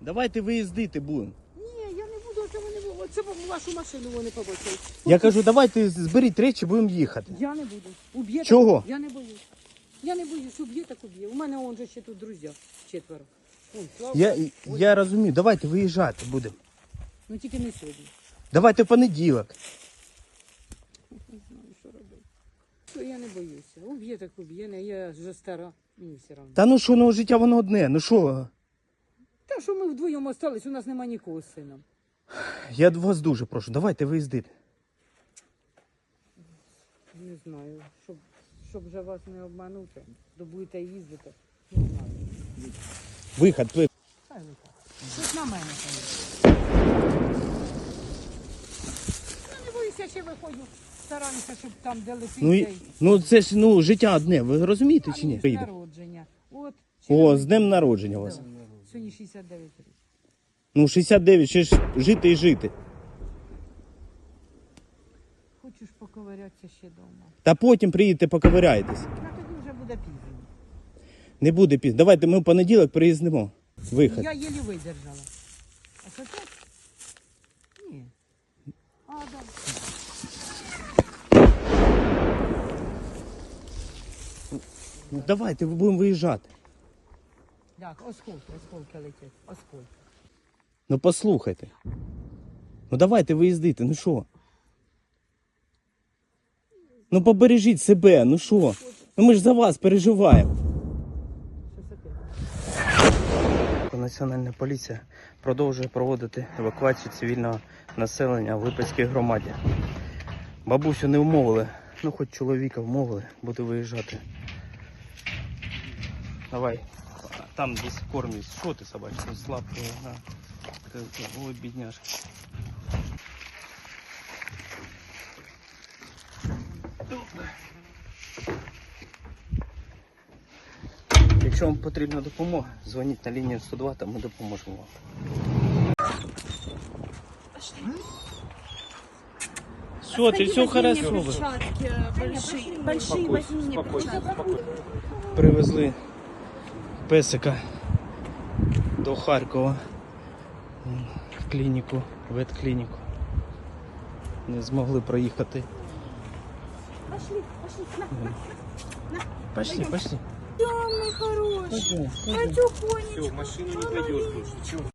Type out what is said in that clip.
Давайте виїздити будемо. Ні, я не буду, це вони це вашу машину вони побачили. Я кажу, давайте зберіть речі, будемо їхати. Я не буду. Уб'є Чого? так- Я не боюсь. Я не боюсь, уб'є так уб'є. У мене он же ще тут друзі четверо. Вон, Слава. Я, я розумію, давайте виїжджати будемо. Ну тільки не сьогодні. Давайте в понеділок. Не знаю, що робити. Я не боюся. Уб'є так уб'є, не я вже стара. Мені все одно. Та ну що, ну життя воно одне, ну що? Та що ми вдвоєм остались, у нас нема нікого з сином. Я вас дуже прошу, давайте виїздити. Не знаю, щоб, щоб вже вас не обманути, то будете їздити. Не знаю. Вихід, ви. Хай ви так. Щось на мене конечно. Я не боюся, ще виходжу. Стараюся, щоб там, де летить Ну, і- цей. ну це ж ну, життя одне, ви розумієте чи ні? з Вийде. О, з днем народження у вас. Сьогодні 69 років. Ну, 69, ще ж жити і жити. Хочеш поковирятися ще вдома. Та потім приїдете, поковиряєтесь. А тоді вже буде пізно. Не буде пізно. Давайте ми в понеділок приїздимо. Вихід. Я єлі видержала. А що це? Ні. А, да. Ну, давайте, будемо виїжджати. Так, осколки, осколки летять. Осколки. Ну послухайте. Ну давайте виїздити, ну що? Ну побережіть себе, ну що? Ну ми ж за вас переживаємо. Національна поліція продовжує проводити евакуацію цивільного населення в Липецькій громаді. Бабусю не вмовили, ну хоч чоловіка вмовили, буде виїжджати. Давай, там десь кормлять. Що ти собачка? Слабкий, на. Ти- ти- Ой, бідняшка. Якщо вам потрібна допомога, дзвоніть на лінію 102, там ми допоможемо вам. Все, ты все хорошо. перчатки большие, большие возьми мне перчатки. Привезли песика до Харкова в клініку, ветклініку. Не змогли проїхати. Пошли, пошли, на, на. Пошли, пошли. Темный хороший. Пойдем, Я тихонечко. машину не пойдет.